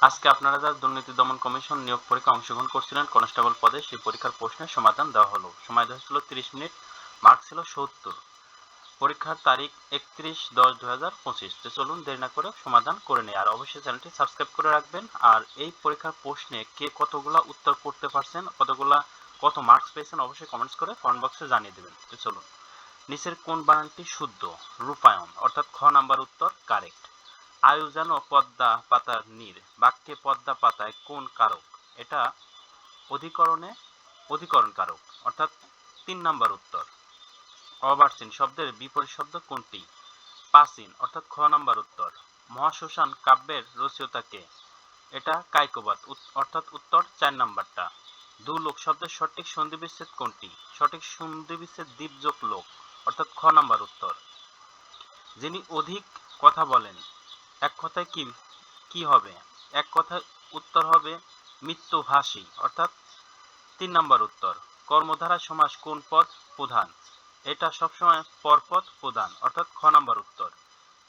আজকে আপনারা যারা দুর্নীতি দমন কমিশন নিয়োগ পরীক্ষা অংশগ্রহণ করছিলেন, কনস্টেবল পদে সেই পরীক্ষার প্রশ্নের সমাধান দেওয়া হলো। সময় দেওয়া ছিল তিরিশ মিনিট, মার্ক ছিল সত্তর। পরীক্ষার তারিখ একত্রিশ দশ দু হাজার পঁচিশ। তো চলুন দেরি না করে সমাধান করে নিই। আর অবশ্যই চ্যানেলটি সাবস্ক্রাইব করে রাখবেন। আর এই পরীক্ষার প্রশ্নে কে কতগুলা উত্তর করতে পারছেন, কতগুলা কত মার্কস পেয়েছেন, অবশ্যই কমেন্টস করে কমেন্ট বক্সে জানিয়ে দেবেন। তো চলুন, নিচের কোন বানানটি শুদ্ধ? রূপায়ণ, অর্থাৎ খ নাম্বার উত্তর, কারেক্ট। আয়ু যেন পদ্মা পাতার নীর বাক্যে পদ্মা পাতায় কোন কারক? এটা অধিকরণে অধিকরণ কারক, অর্থাৎ তিন নাম্বার উত্তর। অবার্সিন শব্দের বিপরীত শব্দ কোনটি? পাসিন, অর্থাৎ খ নাম্বার উত্তর। মহাশ্মশান কাব্যের রচয়িতাকে এটা কাইকোবাদ অর্থাৎ উত্তর চার নাম্বারটা। দু লোক শব্দের সঠিক সন্ধিবিচ্ছেদ কোনটি? সঠিক সন্ধি বিচ্ছেদ দ্বীপযোগ লোক, অর্থাৎ খ নাম্বার উত্তর। যিনি অধিক কথা বলেন এক কথায় কি কি হবে? এক কথায় উত্তর হবে মৃত্যুভাষী, অর্থাৎ তিন নাম্বার উত্তর কর্মধারা সমাস কোন পদ? প্রধান। এটা সবসময় পরপদ প্রধান, অর্থাৎ খ নাম্বার উত্তর।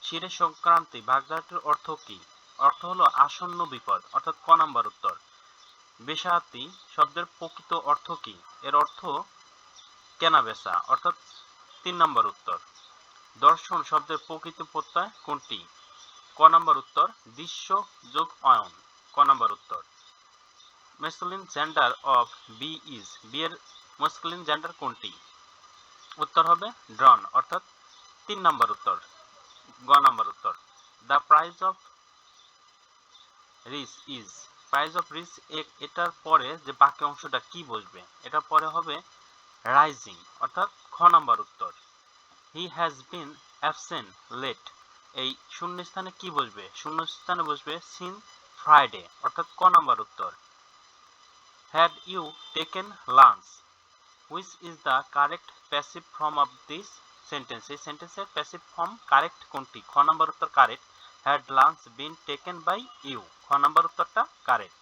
শিরে সংক্রান্তি ভাগদাটির অর্থ কি? অর্থ হলো আসন্ন বিপদ, অর্থাৎ ক নাম্বার উত্তর। বেসাহাতি শব্দের প্রকৃত অর্থ কি? এর অর্থ কেনা বেচা, অর্থাৎ তিন নাম্বার উত্তর। দর্শন শব্দের প্রকৃত প্রত্যয় কোনটি? ক নাম্বার উত্তর, দৃশ্য যোগ অয়ন। ক নাম্বার উত্তর। Masculine gender of B is B এর মস্কুলিন জেন্ডার কোনটি? উত্তর হবে ড্রন অর্থাৎ তিন নাম্বার উত্তর। গ নাম্বার উত্তর। The price of rice is price of rice এটার পরে যে বাকি অংশটা কি বসবে, এটার পরে হবে রাইজিং অর্থাৎ খ নাম্বার উত্তর। He has been absent late এই শূন্যস্থানে কি বসবে? শূন্যস্থানে বসবে সিন ফ্রাইডে অর্থাৎ ক নাম্বার উত্তর। Had you taken lunch which is the correct passive form of this sentence এই সেন্টেন্সের প্যাসিভ ফর্ম কারেক্ট কোনটি? খ নাম্বার উত্তর correct had lunch been taken by you খ নাম্বার উত্তরটা correct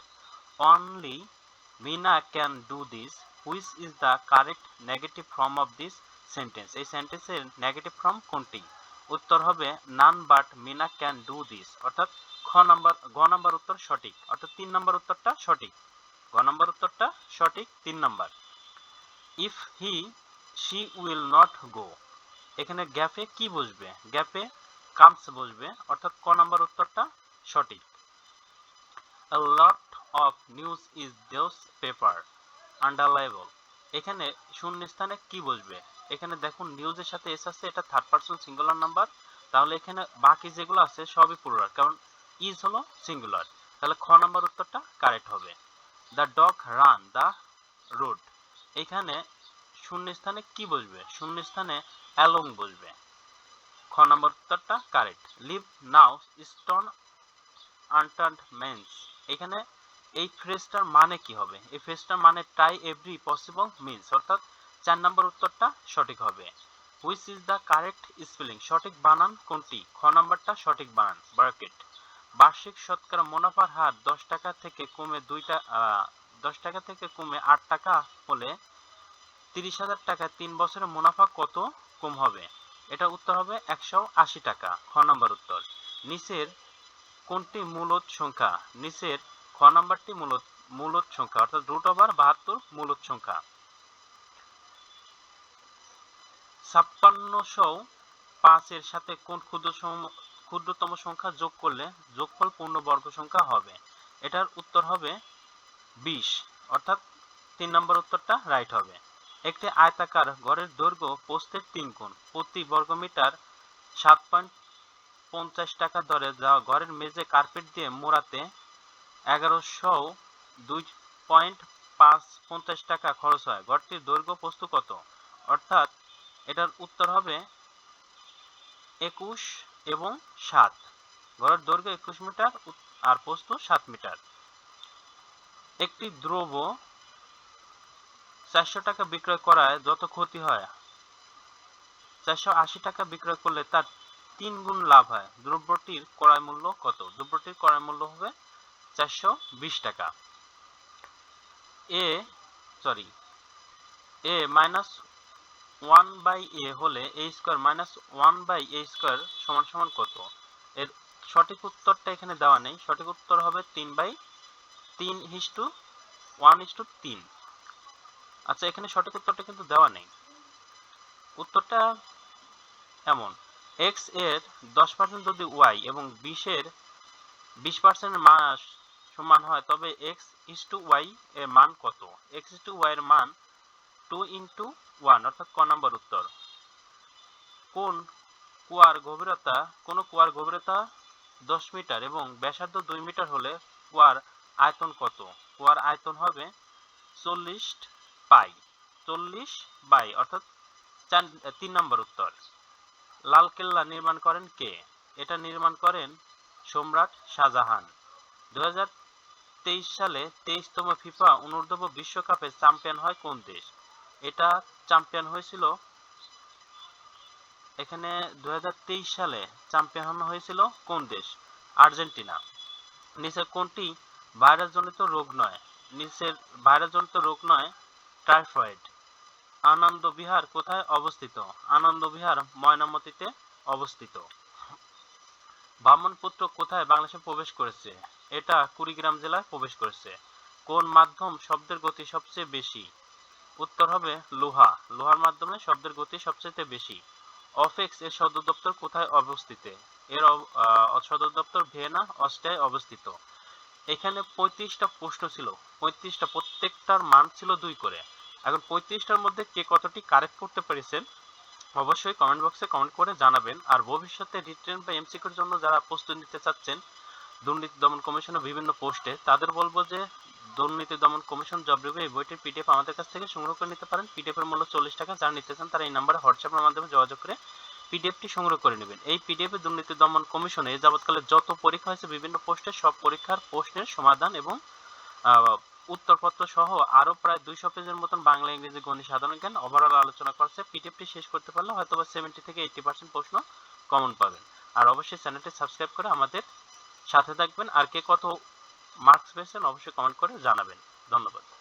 only Mina can do this which is the correct negative form of this sentence এই সেন্টেন্সের negative form কোনটি? উত্তর হবে, none, but Mina can do this. অর্থাৎ খ number, গ নাম্বার উত্তর সঠিক। অর্থাৎ তিন নাম্বার উত্তরটা সঠিক। গ নাম্বার উত্তরটা সঠিক, তিন number. If he, she will not go. এখানে গ্যাপে কি বসবে? গ্যাপে কামস বসবে। অর্থাৎ ক নাম্বার উত্তরটা সঠিক। A lot of news is those paper. এখানে শূন্য স্থানে কি বসবে? এখানে দেখুন নিউজের সাথে এস আছে, এটা থার্ড পারসন সিঙ্গুলার নাম্বার তাহলে এখানে বাকি যেগুলো আছে, সবই প্লুরাল কারণ ইজ হলো সিঙ্গুলার তাহলে খ নাম্বার উত্তরটা কারেক্ট হবে। The dog run the road এখানে শূন্য স্থানে কি বসবে? শূন্য স্থানে অ্যালং বসবে। খ নম্বর উত্তরটা correct leave no stone unturned means এখানে এই ফ্রেজটার মানে কি হবে? এই ফ্রেজটার মানে ট্রাই এভরি পসিবল মিন্স অর্থাৎ চার নম্বর উত্তরটা সঠিক হবে। Which is the correct spelling সঠিক বানান কোনটি? খ নাম্বারটা সঠিক বানান ব্রাকেট বার্ষিক শতকরা মুনাফার হার দশ টাকা থেকে কমে দুইটা দশ টাকা থেকে কমে আট টাকা হলে তিরিশ হাজার টাকা তিন বছরের মুনাফা কত কম হবে? এটা উত্তর হবে একশো আশি টাকা, খ নম্বর উত্তর। নিচের কোনটি মূলত সংখ্যা? নিচের খ নাম্বারটি মূলত মূলত সংখ্যা, অর্থাৎ রুট ওভার বাহাত্তর মূলত সংখ্যা। ছাপ্পান্নশো পাঁচের সাথে কোন ক্ষুদ্র ক্ষুদ্রতম সংখ্যা যোগ করলে যোগফল পূর্ণবর্গ সংখ্যা হবে? এটার উত্তর হবে বিশ। অর্থাৎ তিন নম্বর উত্তরটা রাইট হবে। একটি আয়তাকার ঘরের দৈর্ঘ্য পোস্তের তিন গুণ প্রতি বর্গমিটার সাত পয়েন্ট পঞ্চাশ টাকা দরে যা ঘরের মেঝে কার্পেট দিয়ে মোড়াতে এগারোশো দুই পয়েন্ট পাঁচ পঞ্চাশ টাকা খরচ হয়। ঘরটির দৈর্ঘ্য পোস্ত কত? অর্থাৎ এটার উত্তর হবে একুশ এবং সাত। ঘরের দৈর্ঘ্য একুশ মিটার আর পোস্ত সাত মিটার। একটি দ্রব্য চারশো টাকা বিক্রয় করায় যত ক্ষতি হয়, চারশো আশি টাকা বিক্রয় করলে তার তিন গুণ লাভ হয়। দ্রব্যটির ক্রয় মূল্য কত? দ্রব্যটির ক্রয় মূল্য হবে চারশো বিশ টাকা। A sorry A minus one by A হলে A square minus one by A square সমান সমান কত? এর সঠিক উত্তরটা এখানে দেওয়া নেই। সঠিক উত্তর হবে তিন বাই তিন his two one is two তিন। আচ্ছা এখানে সঠিক উত্তরটা কিন্তু দেওয়া নেই। উত্তরটা এমন। এক্সের দশ পার্সেন্ট যদি ওয়াই এবং বিশের বিশ পার্সেন্টের মান সমান হয়, তবে এক্স ইস টু ওয়াই এর মান কত? এক্স ইস টু ওয়াই এর মান টু ইন্টু ওয়ান অর্থাৎ ক নম্বর উত্তর। কোন কুয়ার গভীরতা, কোন কুয়ার গভীরতা দশ মিটার এবং ব্যাসার্ধ দুই মিটার হলে কুয়ার আয়তন কত? কুয়ার আয়তন হবে চল্লিশ পাই, চল্লিশ বাই, অর্থাৎ তিন নম্বর উত্তর। লাল কেল্লা নির্মাণ করেন কে? এটা নির্মাণ করেন সম্রাট শাহজাহান। দুই হাজার তেইশ সালে তেইশতম ফিফা অনূর্ধ্ব বিশ্বকাপে চ্যাম্পিয়ন হয় কোন দেশ? এটা চ্যাম্পিয়ন হয়েছিল, এখানে দু সালে চ্যাম্পিয়ন হয়েছিল কোন দেশ? আর্জেন্টিনা। নিচের কোনটি? ভাইরাস জনিত রোগ নয়। নিচের ভাইরাস জনিত রোগ নয় টাইফয়েড আনন্দ বিহার কোথায় অবস্থিত? আনন্দ বিহার ময়নামতিতে অবস্থিত। বামনপুত্র কোথায় বাংলাদেশে প্রবেশ করেছে? এটা কুড়িগ্রাম জেলায় প্রবেশ করেছে। কোন মাধ্যম শব্দের গতি সবচেয়ে বেশি? উত্তর হবে লোহা। লোহার মাধ্যমে শব্দের গতি সবচেয়ে বেশি। অফেক্স এর সদর দপ্তর কোথায় অবস্থিত? এর সদর দপ্তর ভিয়েনা, অস্ট্রিয়ায় অবস্থিত। এখানে পঁয়ত্রিশটা প্রশ্ন ছিল। পঁয়ত্রিশটা প্রত্যেকটার মান ছিল দুই করে। এখন পঁয়ত্রিশটার মধ্যে কে কতটি কারেক্ট করতে পেরেছেন, অবশ্যই কমেন্ট বক্সে কমেন্ট করে জানাবেন। আর ভবিষ্যতে রিটেন বা এমসিকিউর জন্য যারা প্রস্তুতি নিতে চাচ্ছেন, দুর্নীতি দমন কমিশনের বিভিন্ন পোস্টে তাদের বলব যে দুর্নীতি দমন কমিশন জব রিভিউ এই বইটির পিডিএফ আমাদের কাছ থেকে সংগ্রহ করে নিতে পারেন। পিডিএফ এর মূল্য চল্লিশ টাকা। যারা নিতে চান তারা এই নাম্বারে হোয়াটসঅ্যাপের মাধ্যমে যোগাযোগ করে পিডিএফটি সংগ্রহ করে নেবেন। এই পিডিএফ দুর্নীতি দমন কমিশনে এই যাবৎকালে যত পরীক্ষা হয়েছে, বিভিন্ন পোস্টে সব পরীক্ষার প্রশ্নের সমাধান এবং উত্তরপত্র সহ আরও প্রায় দুইশো পেজের মতন বাংলা, ইংরেজি, গণিত, সাধারণ জ্ঞান ওভারঅল আলোচনা করছে। পিডিএফটি শেষ করতে পারলে হয়তো বা সেভেন্টি থেকে এইটি পার্সেন্ট প্রশ্ন কমন পাবেন। আর অবশ্যই চ্যানেলটি সাবস্ক্রাইব করে আমাদের সাথে থাকবেন। আর কে কত মার্কস পেয়েছেন অবশ্যই কমেন্ট করে জানাবেন। ধন্যবাদ।